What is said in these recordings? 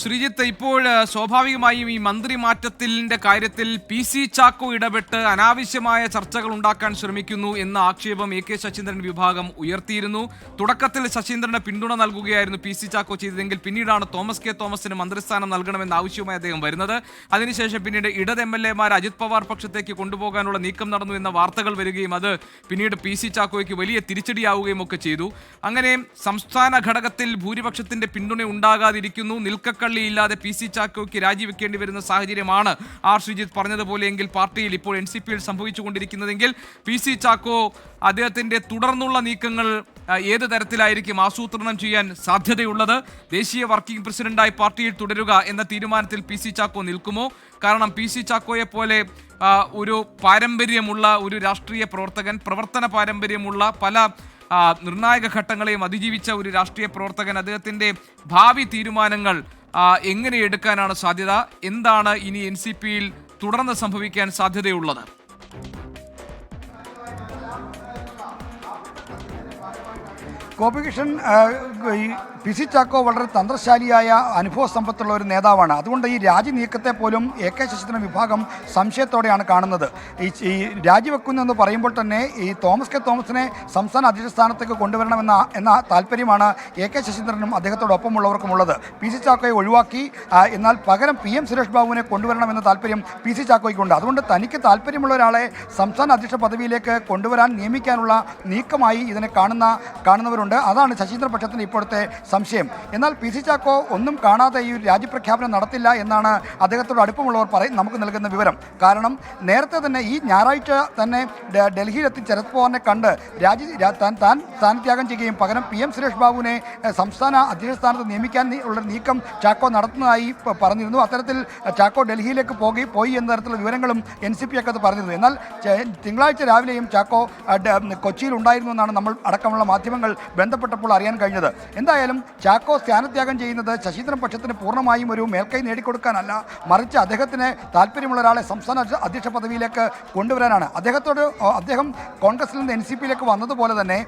ശ്രീജിത്ത് ഇപ്പോൾ സ്വാഭാവികമായും ഈ മന്ത്രി മാറ്റത്തിന്റെ കാര്യത്തിൽ പി സി ചാക്കോ ഇടപെട്ട് അനാവശ്യമായ ചർച്ചകൾ ഉണ്ടാക്കാൻ ശ്രമിക്കുന്നു എന്ന ആക്ഷേപം എ കെ ശശീന്ദ്രൻ വിഭാഗം ഉയർത്തിയിരുന്നു. തുടക്കത്തിൽ ശശീന്ദ്രന് പിന്തുണ നൽകുകയായിരുന്നു പി സി ചാക്കോ ചെയ്തതെങ്കിൽ പിന്നീടാണ് തോമസ് കെ തോമസിന് മന്ത്രിസ്ഥാനം നൽകണമെന്ന ആവശ്യവുമായി അദ്ദേഹം വരുന്നത്. അതിനുശേഷം പിന്നീട് ഇടത് എം എൽ എമാർ അജിത് പവാർ പക്ഷത്തേക്ക് കൊണ്ടുപോകാനുള്ള നീക്കം നടന്നു എന്ന വാർത്തകൾ വരികയും അത് പിന്നീട് പി സി ചാക്കോയ്ക്ക് വലിയ തിരിച്ചടിയാവുകയും ഒക്കെ ചെയ്തു. അങ്ങനെ സംസ്ഥാന ഘടകത്തിൽ ഭൂരിപക്ഷത്തിന്റെ പിന്തുണ ഉണ്ടാകാതിരിക്കുന്നു. നിൽക്കക്കള്ളി ഇല്ലാതെ പി സി ചാക്കോയ്ക്ക് രാജിവെക്കേണ്ടി വരുന്ന സാഹചര്യമാണ് ആർ ശ്രീജിത്ത് പറഞ്ഞതുപോലെയെങ്കിൽ പാർട്ടിയിൽ ഇപ്പോൾ എൻ സി പിയിൽ സംഭവിച്ചുകൊണ്ടിരിക്കുന്നതെങ്കിൽ പി സി ചാക്കോ അദ്ദേഹത്തിന്റെ തുടർന്നുള്ള നീക്കങ്ങൾ ഏത് തരത്തിലായിരിക്കും ആസൂത്രണം ചെയ്യാൻ സാധ്യതയുള്ളത്? ദേശീയ വർക്കിംഗ് പ്രസിഡന്റായി പാർട്ടിയിൽ തുടരുക എന്ന തീരുമാനത്തിൽ പി സി ചാക്കോ നിൽക്കുമോ? കാരണം പി സി ചാക്കോയെ പോലെ ഒരു പാരമ്പര്യമുള്ള ഒരു രാഷ്ട്രീയ പ്രവർത്തകൻ പ്രവർത്തന പാരമ്പര്യമുള്ള പല നിർണായക ഘട്ടങ്ങളെയും അതിജീവിച്ച ഒരു രാഷ്ട്രീയ പ്രവർത്തകൻ അദ്ദേഹത്തിന്റെ ഭാവി തീരുമാനങ്ങൾ എങ്ങനെ എടുക്കാനാണ് സാധ്യത? എന്താണ് ഇനി എൻ സി പിയിൽ തുടർന്ന് സംഭവിക്കാൻ സാധ്യതയുള്ളത്? ഗോപികൃഷ്ണൻ ഈ പി സി ചാക്കോ വളരെ തന്ത്രശാലിയായ അനുഭവ സമ്പത്തുള്ള ഒരു നേതാവാണ്. അതുകൊണ്ട് ഈ രാജി നീക്കത്തെ പോലും എ കെ ശശീന്ദ്രൻ വിഭാഗം സംശയത്തോടെയാണ് കാണുന്നത്. ഈ ഈ രാജിവെക്കുന്നെന്ന് പറയുമ്പോൾ തന്നെ ഈ തോമസ് കെ തോമസിനെ സംസ്ഥാന അധ്യക്ഷ സ്ഥാനത്തേക്ക് കൊണ്ടുവരണമെന്ന എന്ന താല്പര്യമാണ് എ കെ ശശീന്ദ്രനും അദ്ദേഹത്തോടൊപ്പമുള്ളവർക്കുമുള്ളത്. പി സി ചാക്കോയെ ഒഴിവാക്കി എന്നാൽ പകരം പി എം സുരേഷ് ബാബുവിനെ കൊണ്ടുവരണമെന്ന താല്പര്യം പി സി ചാക്കോയ്ക്കുണ്ട്. അതുകൊണ്ട് തനിക്ക് താല്പര്യമുള്ള ഒരാളെ സംസ്ഥാന അധ്യക്ഷ പദവിയിലേക്ക് കൊണ്ടുവരാൻ നിയമിക്കാനുള്ള നീക്കമായി ഇതിനെ കാണുന്ന കാണുന്നവരുണ്ട്. അതാണ് ശശീന്ദ്ര പക്ഷത്തിന് ഇപ്പോഴത്തെ സംശയം. എന്നാൽ പി സി ചാക്കോ ഒന്നും കാണാതെ ഈ രാജ്യപ്രഖ്യാപനം നടത്തില്ല എന്നാണ് അദ്ദേഹത്തോട് അടുപ്പമുള്ളവർ പറയും. നമുക്ക് നൽകുന്ന വിവരം. കാരണം നേരത്തെ തന്നെ ഈ ഞായറാഴ്ച തന്നെ ഡൽഹിയിലെത്തി ശരത് പവാറിനെ കണ്ട് രാജി താൻ താൻ സ്ഥാനത്യാഗം ചെയ്യുകയും പകരം പി എം സുരേഷ് ബാബുവിനെ സംസ്ഥാന അധ്യക്ഷ സ്ഥാനത്ത് നിയമിക്കാൻ ഉള്ള നീക്കം ചാക്കോ നടത്തുന്നതായി പറഞ്ഞിരുന്നു. അത്തരത്തിൽ ചാക്കോ ഡൽഹിയിലേക്ക് പോകി പോയി എന്ന തരത്തിലുള്ള വിവരങ്ങളും എൻ സി പി ഒക്കെ പറഞ്ഞിരുന്നു. എന്നാൽ തിങ്കളാഴ്ച രാവിലെയും ചാക്കോ കൊച്ചിയിൽ ഉണ്ടായിരുന്നു എന്നാണ് നമ്മൾ അടക്കമുള്ള മാധ്യമങ്ങൾ ബന്ധപ്പെട്ടപ്പോൾ അറിയാൻ കഴിഞ്ഞത്. എന്തായാലും ചാക്കോ സ്ഥാനത്യാഗം ചെയ്യുന്നത് ശശീന്ദ്രൻ പക്ഷത്തിന് പൂർണമായും ഒരു മേൽക്കൈ നേടിക്കൊടുക്കാനല്ല മറിച്ച് അദ്ദേഹത്തിന് താല്പര്യമുള്ള ഒരാളെ സംസ്ഥാന അധ്യക്ഷ പദവിയിലേക്ക് കൊണ്ടുവരാനാണ്. അദ്ദേഹത്തോട് അദ്ദേഹം കോൺഗ്രസിൽ നിന്ന് എൻ സി പിയിലേക്ക് വന്നതുപോലെ തന്നെ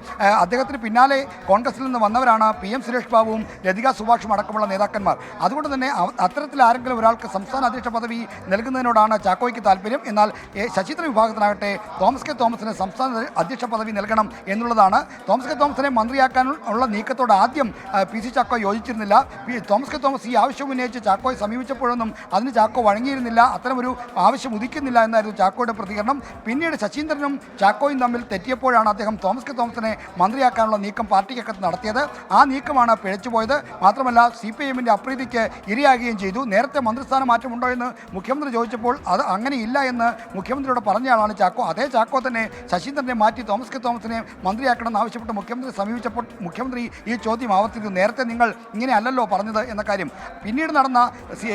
അദ്ദേഹത്തിന് പിന്നാലെ കോൺഗ്രസിൽ നിന്ന് വന്നവരാണ് പി എം സുരേഷ് ബാബുവും ലതിക സുഭാഷും അടക്കമുള്ള നേതാക്കന്മാർ. അതുകൊണ്ട് തന്നെ അത്തരത്തിൽ ആരെങ്കിലും ഒരാൾക്ക് സംസ്ഥാന അധ്യക്ഷ പദവി നൽകുന്നതിനോടാണ് ചാക്കോയ്ക്ക് താല്പര്യം. എന്നാൽ ശശീന്ദ്രൻ വിഭാഗത്തിനാകട്ടെ തോമസ് കെ തോമസിന് സംസ്ഥാന അധ്യക്ഷ പദവി നൽകണം എന്നുള്ളതാണ്. തോമസ് കെ തോമസിനെ മന്ത്രിയാക്കാൻ ഉള്ള നീക്കത്തോട് ആദ്യം പി സി ചാക്കോ യോജിച്ചിരുന്നില്ല. പി- തോമസ് കെ തോമസ് ഈ ആവശ്യം ഉന്നയിച്ച് ചാക്കോയെ സമീപിച്ചപ്പോഴൊന്നും അതിന് ചാക്കോ വഴങ്ങിയിരുന്നില്ല. അത്തരമൊരു ആവശ്യം ഉദിക്കുന്നില്ല എന്നായിരുന്നു ചാക്കോയുടെ പ്രതികരണം. പിന്നീട് ശശീന്ദ്രനും ചാക്കോയും തമ്മിൽ തെറ്റിയപ്പോഴാണ് അദ്ദേഹം തോമസ് കെ തോമസിനെ മന്ത്രിയാക്കാനുള്ള നീക്കം പാർട്ടിക്കകത്ത് നടത്തിയത്. ആ നീക്കമാണ് പിഴച്ചുപോയത് മാത്രമല്ല സി പി എമ്മിന്റെ അപ്രീതിക്ക് ഇരയാകുകയും ചെയ്തു. നേരത്തെ മന്ത്രിസ്ഥാനം മാറ്റമുണ്ടോ എന്ന് മുഖ്യമന്ത്രി ചോദിച്ചപ്പോൾ അത് അങ്ങനെയില്ല എന്ന് മുഖ്യമന്ത്രിയോട് പറഞ്ഞയാളാണ് ചാക്കോ. അതേ ചാക്കോ തന്നെ ശശീന്ദ്രനെ മാറ്റി തോമസ് കെ തോമസിനെ മന്ത്രിയാക്കണമെന്ന് ആവശ്യപ്പെട്ട് മുഖ്യമന്ത്രി സമീപിച്ചപ്പോൾ മുഖ്യമന്ത്രി ഈ ചോദ്യം ആവർത്തിച്ചു നേരത്തെ നിങ്ങൾ ഇങ്ങനെ അല്ലല്ലോ പറഞ്ഞത് എന്ന കാര്യം. പിന്നീട് നടന്ന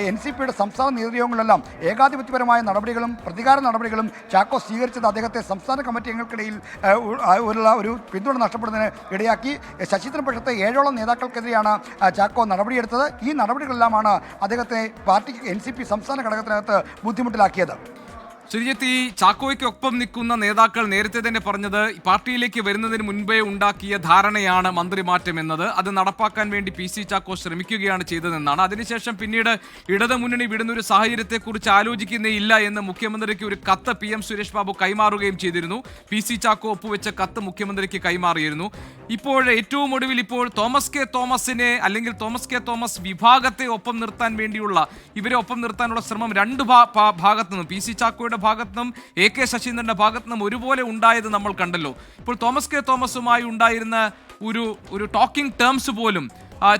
എൻ സി പിയുടെ സംസ്ഥാന നേതൃയോഗങ്ങളെല്ലാം ഏകാധിപത്യപരമായ നടപടികളും പ്രതികാര നടപടികളും ചാക്കോ സ്വീകരിച്ചത് അദ്ദേഹത്തെ സംസ്ഥാന കമ്മിറ്റി അംഗങ്ങൾക്കിടയിൽ ഉള്ള ഒരു പിന്തുണ നഷ്ടപ്പെടുന്നതിന് ഇടയാക്കി. ശശീന്ദ്രൻ പക്ഷത്തെ ഏഴോളം നേതാക്കൾക്കെതിരെയാണ് ചാക്കോ നടപടിയെടുത്തത്. ഈ നടപടികളെല്ലാമാണ് അദ്ദേഹത്തെ പാർട്ടി എൻ സി പി സംസ്ഥാന ഘടകത്തിനകത്ത് ബുദ്ധിമുട്ടിലാക്കിയത്. ശ്രീജിത്ത് ഈ ചാക്കോയ്ക്കൊപ്പം നിൽക്കുന്ന നേതാക്കൾ നേരത്തെ തന്നെ പറഞ്ഞത് പാർട്ടിയിലേക്ക് വരുന്നതിന് മുൻപേ ഉണ്ടാക്കിയ ധാരണയാണ് മന്ത്രിമാറ്റം എന്നത്. അത് നടപ്പാക്കാൻ വേണ്ടി പി സി ചാക്കോ ശ്രമിക്കുകയാണ് ചെയ്തതെന്നാണ്. അതിനുശേഷം പിന്നീട് ഇടതുമുന്നണി വിടുന്ന ഒരു സാഹചര്യത്തെക്കുറിച്ച് ആലോചിക്കുന്നേ ഇല്ല എന്ന് മുഖ്യമന്ത്രിക്ക് ഒരു കത്ത് പി എം സുരേഷ് ബാബു കൈമാറുകയും ചെയ്തിരുന്നു. പി സി ചാക്കോ ഒപ്പുവെച്ച കത്ത് മുഖ്യമന്ത്രിക്ക് കൈമാറിയിരുന്നു. ഇപ്പോൾ ഏറ്റവും ഒടുവിൽ ഇപ്പോൾ തോമസ് കെ തോമസിനെ അല്ലെങ്കിൽ തോമസ് കെ തോമസ് വിഭാഗത്തെ ഒപ്പം നിർത്താൻ വേണ്ടിയുള്ള ഇവരെ ഒപ്പം നിർത്താനുള്ള ശ്രമം രണ്ട് ഭാഗത്തുനിന്ന് പി സി ചാക്കോയുടെ ഭാഗത്തു നിന്നും എ കെ ശശീന്ദ്രന്റെ ഭാഗത്തു നിന്നും ഒരുപോലെ ഉണ്ടായത് നമ്മൾ കണ്ടല്ലോ. ഇപ്പോൾ തോമസ് കെ തോമസുമായി ഉണ്ടായിരുന്ന ഒരു ഒരു ടോക്കിംഗ് ടേംസ് പോലും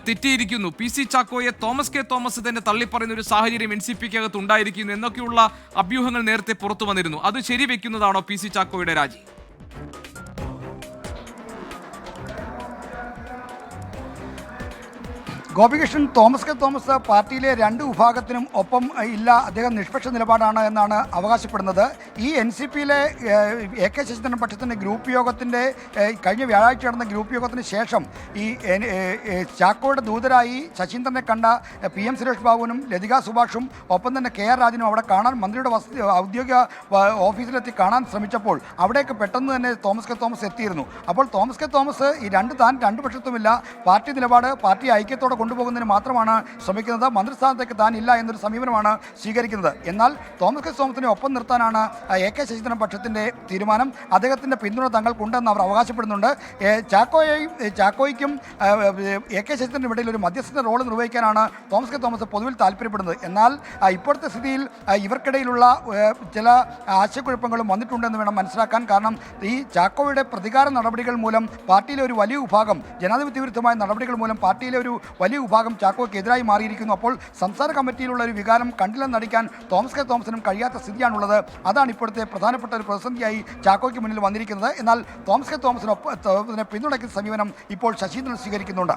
തെറ്റിയിരിക്കുന്നു. പി സി ചാക്കോയെ തോമസ് കെ തോമസ് തന്നെ തള്ളിപ്പറയുന്ന ഒരു സാഹചര്യം എൻ സി പിക്ക് അകത്ത് ഉണ്ടായിരിക്കുന്നു എന്നൊക്കെയുള്ള അഭ്യൂഹങ്ങൾ നേരത്തെ പുറത്തു വന്നിരുന്നു. അത് ശരിവെക്കുന്നതാണോ പി സി ചാക്കോയുടെ രാജി? ഗോപികൃഷ്ണൻ തോമസ് കെ തോമസ് പാർട്ടിയിലെ രണ്ട് വിഭാഗത്തിനും ഒപ്പം ഇല്ല. അദ്ദേഹം നിഷ്പക്ഷ നിലപാടാണ് എന്നാണ് അവകാശപ്പെടുന്നത്. ഈ എൻ സി പിയിലെ എ കെ ശശീന്ദ്രൻ പക്ഷത്തിന്റെ ഗ്രൂപ്പ് യോഗത്തിന്റെ കഴിഞ്ഞ വ്യാഴാഴ്ച നടന്ന ഗ്രൂപ്പ് യോഗത്തിന് ശേഷം ഈ ചാക്കോയുടെ ദൂതരായി ശശീന്ദ്രനെ കണ്ട പി എം സുരേഷ് ബാബുവിനും ലതിക സുഭാഷും ഒപ്പം തന്നെ കെ ആർ രാജനും അവിടെ കാണാൻ മന്ത്രിയുടെ വസതി ഔദ്യോഗിക ഓഫീസിലെത്തി കാണാൻ ശ്രമിച്ചപ്പോൾ അവിടേക്ക് പെട്ടെന്ന് തന്നെ തോമസ് കെ തോമസ് എത്തിയിരുന്നു. അപ്പോൾ തോമസ് കെ തോമസ് ഈ രണ്ട് താൻ രണ്ട് പക്ഷത്തുമില്ല. പാർട്ടി നിലപാട് പാർട്ടി ഐക്യത്തോടെ കൊണ്ടുപോകുന്നതിന് മാത്രമാണ് ശ്രമിക്കുന്നത്. മന്ത്രിസ്ഥാനത്തേക്ക് താൻ ഇല്ല എന്നൊരു സമീപനമാണ് സ്വീകരിക്കുന്നത്. എന്നാൽ തോമസ് കെ തോമസിനെ ഒപ്പം നിർത്താനാണ് എ കെ ശശീന്ദ്രൻ പക്ഷത്തിന്റെ തീരുമാനം. അദ്ദേഹത്തിന്റെ പിന്തുണ തങ്ങൾക്കുണ്ടെന്ന് അവർ അവകാശപ്പെടുന്നുണ്ട്. ചാക്കോയെയും ചാക്കോയ്ക്കും എ കെ ശശീന്ദ്രനും ഇടയിൽ ഒരു മധ്യസ്ഥ റോൾ നിർവഹിക്കാനാണ് തോമസ് കെ തോമസ് പൊതുവിൽ താല്പര്യപ്പെടുന്നത്. എന്നാൽ ഇപ്പോഴത്തെ സ്ഥിതിയിൽ ഇവർക്കിടയിലുള്ള ചില ആശയക്കുഴപ്പങ്ങളും വന്നിട്ടുണ്ടെന്ന് വേണം മനസ്സിലാക്കാൻ. കാരണം ഈ ചാക്കോയുടെ പ്രതികാര നടപടികൾ മൂലം പാർട്ടിയിലെ ഒരു വലിയ വിഭാഗം ജനാധിപത്യ വിരുദ്ധമായ നടപടികൾ മൂലം പാർട്ടിയിലെ ഒരു വലിയ വിഭാഗം ചാക്കോയ്ക്ക് എതിരായി മാറിയിരിക്കുന്നു. അപ്പോൾ സംസ്ഥാന കമ്മിറ്റിയിലുള്ള ഒരു വികാരം കണ്ടില്ലെന്ന് നടിക്കാൻ തോമസ് കെ തോമസിനും കഴിയാത്ത സ്ഥിതിയാണുള്ളത്. അതാണ് ഇപ്പോഴത്തെ പ്രധാനപ്പെട്ട ഒരു പ്രതിസന്ധിയായി ചാക്കോയ്ക്ക് മുന്നിൽ വന്നിരിക്കുന്നത്. എന്നാൽ തോമസ് കെ തോമസിനൊപ്പം തോമസിനെ പിന്തുണയ്ക്കുന്ന സമീപനം ഇപ്പോൾ ശശീന്ദ്രൻ സ്വീകരിക്കുന്നുണ്ട്.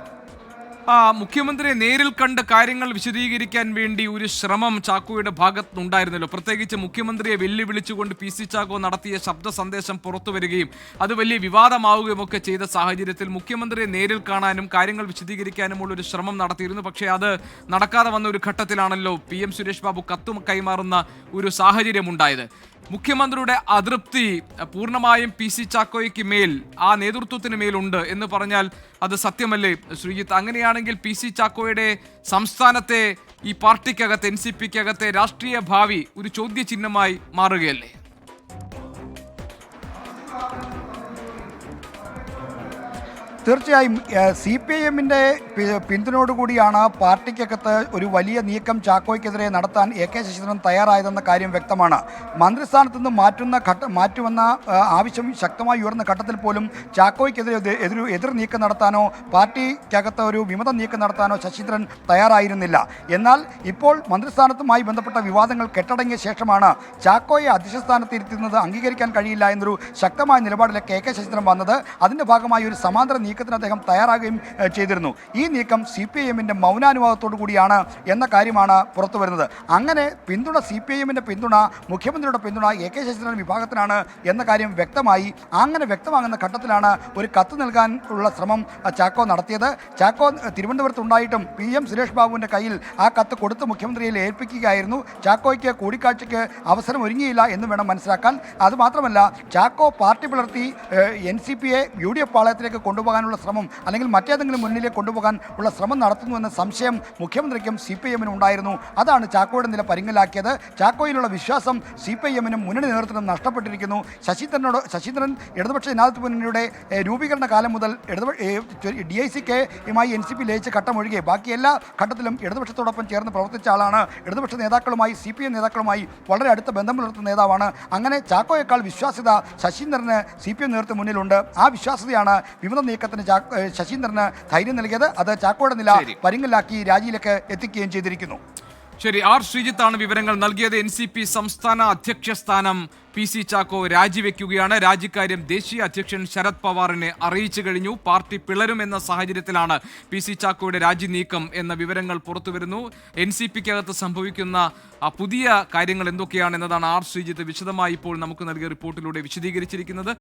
മുഖ്യമന്ത്രിയെ നേരിൽ കണ്ട് കാര്യങ്ങൾ വിശദീകരിക്കാൻ വേണ്ടി ഒരു ശ്രമം ചാക്കോയുടെ ഭാഗത്തുണ്ടായിരുന്നല്ലോ പ്രത്യേകിച്ച് മുഖ്യമന്ത്രിയെ വെല്ലുവിളിച്ചുകൊണ്ട് പി സി ചാക്കോ നടത്തിയ ശബ്ദ സന്ദേശം പുറത്തു വരികയും അത് വലിയ വിവാദമാവുകയും ഒക്കെ ചെയ്ത സാഹചര്യത്തിൽ മുഖ്യമന്ത്രിയെ നേരിൽ കാണാനും കാര്യങ്ങൾ വിശദീകരിക്കാനുമുള്ള ഒരു ശ്രമം നടത്തിയിരുന്നു. പക്ഷേ അത് നടക്കാതെ വന്ന ഒരു ഘട്ടത്തിലാണല്ലോ പി എം സുരേഷ് ബാബു കത്ത് കൈമാറുന്ന ഒരു സാഹചര്യം ഉണ്ടായത് മുഖ്യമന്ത്രിയുടെ അതൃപ്തി പൂർണമായും പി സി ചാക്കോയ്ക്ക് മേൽ ആ നേതൃത്വത്തിന് മേലുണ്ട് എന്ന് പറഞ്ഞാൽ അത് സത്യമല്ലേ ശ്രീജിത്ത്? അങ്ങനെയാണെങ്കിൽ പി സി ചാക്കോയുടെ സംസ്ഥാനത്തെ ഈ പാർട്ടിക്കകത്ത് എൻ സി പിക്കകത്തെ രാഷ്ട്രീയ ഭാവി ഒരു ചോദ്യചിഹ്നമായി മാറുകയല്ലേ? തീർച്ചയായും സി പി ഐ എമ്മിന്റെ പിന്തുണയോടുകൂടിയാണ് പാർട്ടിക്കകത്ത് ഒരു വലിയ നീക്കം ചാക്കോയ്ക്കെതിരെ നടത്താൻ എ കെ ശശീന്ദ്രൻ തയ്യാറായതെന്ന കാര്യം വ്യക്തമാണ്. മന്ത്രിസ്ഥാനത്ത് നിന്ന് മാറ്റുന്ന ഘട്ട മാറ്റുമെന്ന ആവശ്യം ശക്തമായി ഉയർന്ന ഘട്ടത്തിൽ പോലും ചാക്കോയ്ക്കെതിരെ എതിരു എതിർ നീക്കം നടത്താനോ പാർട്ടിക്കകത്ത് ഒരു വിമത നീക്കം നടത്താനോ ശശീന്ദ്രൻ തയ്യാറായിരുന്നില്ല. എന്നാൽ ഇപ്പോൾ മന്ത്രിസ്ഥാനത്തുമായി ബന്ധപ്പെട്ട വിവാദങ്ങൾ കെട്ടടങ്ങിയ ശേഷമാണ് ചാക്കോയെ അധ്യക്ഷ സ്ഥാനത്ത് ഇരുത്തുന്നത് അംഗീകരിക്കാൻ കഴിയില്ല എന്നൊരു ശക്തമായ നിലപാടിലേക്ക് എ കെ ശശീന്ദ്രൻ വന്നത്. അതിന്റെ ഭാഗമായി ഒരു സമാന്തര നീക്കത്തിന് അദ്ദേഹം തയ്യാറാകുകയും ചെയ്തിരുന്നു. ഈ നീക്കം സി പി ഐ എമ്മിന്റെ മൗനാനുവാദത്തോടു കൂടിയാണ് എന്ന കാര്യമാണ് പുറത്തു വരുന്നത്. അങ്ങനെ പിന്തുണ സി പി ഐ എമ്മിന്റെ പിന്തുണ മുഖ്യമന്ത്രിയുടെ പിന്തുണ എ കെ ശശീന്ദ്രൻ വിഭാഗത്തിനാണ് എന്ന കാര്യം വ്യക്തമായി അങ്ങനെ വ്യക്തമാകുന്ന ഘട്ടത്തിലാണ് ഒരു കത്ത് നൽകാൻ ഉള്ള ശ്രമം ചാക്കോ നടത്തിയത്. ചാക്കോ തിരുവനന്തപുരത്തുണ്ടായിട്ടും പി എം സുരേഷ് ബാബുവിന്റെ കയ്യിൽ ആ കത്ത് കൊടുത്ത് മുഖ്യമന്ത്രിയിൽ ഏൽപ്പിക്കുകയായിരുന്നു. ചാക്കോയ്ക്ക് കൂടിക്കാഴ്ചയ്ക്ക് അവസരം ഒരുങ്ങിയില്ല എന്ന് വേണം മനസ്സിലാക്കാൻ. അതുമാത്രമല്ല ചാക്കോ പാർട്ടി പിളർത്തി എൻ സി പിയെ യു ഡി എഫ് പാളയത്തിലേക്ക് കൊണ്ടുപോകാനുള്ള ശ്രമം അല്ലെങ്കിൽ മറ്റേതെങ്കിലും മുന്നിലേക്ക് കൊണ്ടുപോകാൻ ഉള്ള ശ്രമം നടത്തുന്നുവെന്ന സംശയം മുഖ്യമന്ത്രിക്കും സി പി എമ്മിനും ഉണ്ടായിരുന്നു. അതാണ് ചാക്കോയുടെ നില പരിങ്ങലാക്കിയത്. ചാക്കോയിലുള്ള വിശ്വാസം സി പി എമ്മിനും മുന്നണി നേതൃത്വം നഷ്ടപ്പെട്ടിരിക്കുന്നു. ശശീന്ദ്രനോട് ശശീന്ദ്രൻ ഇടതുപക്ഷ ജനാധിപത്യ മുന്നണിയുടെ രൂപീകരണ കാലം മുതൽ ഡി ഐ സി കെയുമായി എൻ സി പി ലയിച്ച് ഘട്ടമൊഴികെ ബാക്കി എല്ലാ ഘട്ടത്തിലും ഇടതുപക്ഷത്തോടൊപ്പം ചേർന്ന് പ്രവർത്തിച്ച ആളാണ് ഇടതുപക്ഷ നേതാക്കളുമായി സി പി എം നേതാക്കളുമായി വളരെ അടുത്ത ബന്ധം പുലർത്തുന്ന നേതാവാണ്. അങ്ങനെ ചാക്കോയേക്കാൾ വിശ്വാസ്യത ശശീന്ദ്രന് സി പി എം നേതൃത്വം മുന്നിലുണ്ട്. ആ വിശ്വാസ്യതയാണ് വിമത നീക്കത്തിന് ഏഹ് ശശീന്ദ്രന് ധൈര്യം നൽകിയത്. അത് ചാക്കോയുടെ നില. പരിങ്ങലാക്കി രാജിയിലേക്ക് എത്തിക്കുകയും ചെയ്തിരിക്കുന്നു. ശരി ആർ ശ്രീജിത്താണ് വിവരങ്ങൾ നൽകിയത്. എൻ സി പി സംസ്ഥാന അധ്യക്ഷ സ്ഥാനം പി സി ചാക്കോ രാജിവെക്കുകയാണ്. രാജിക്കാര്യം ദേശീയ അധ്യക്ഷൻ ശരത് പവാറിനെ അറിയിച്ചു കഴിഞ്ഞു. പാർട്ടി പിളരുമെന്ന സാഹചര്യത്തിലാണ് പി സി ചാക്കോയുടെ രാജി നീക്കം എന്ന വിവരങ്ങൾ പുറത്തുവരുന്നു. എൻ സി പിക്കകത്ത് സംഭവിക്കുന്ന പുതിയ കാര്യങ്ങൾ എന്തൊക്കെയാണ് എന്നതാണ് ആർ ശ്രീജിത്ത് വിശദമായി ഇപ്പോൾ നമുക്ക് നൽകിയ റിപ്പോർട്ടിലൂടെ വിശദീകരിച്ചിരിക്കുന്നത്.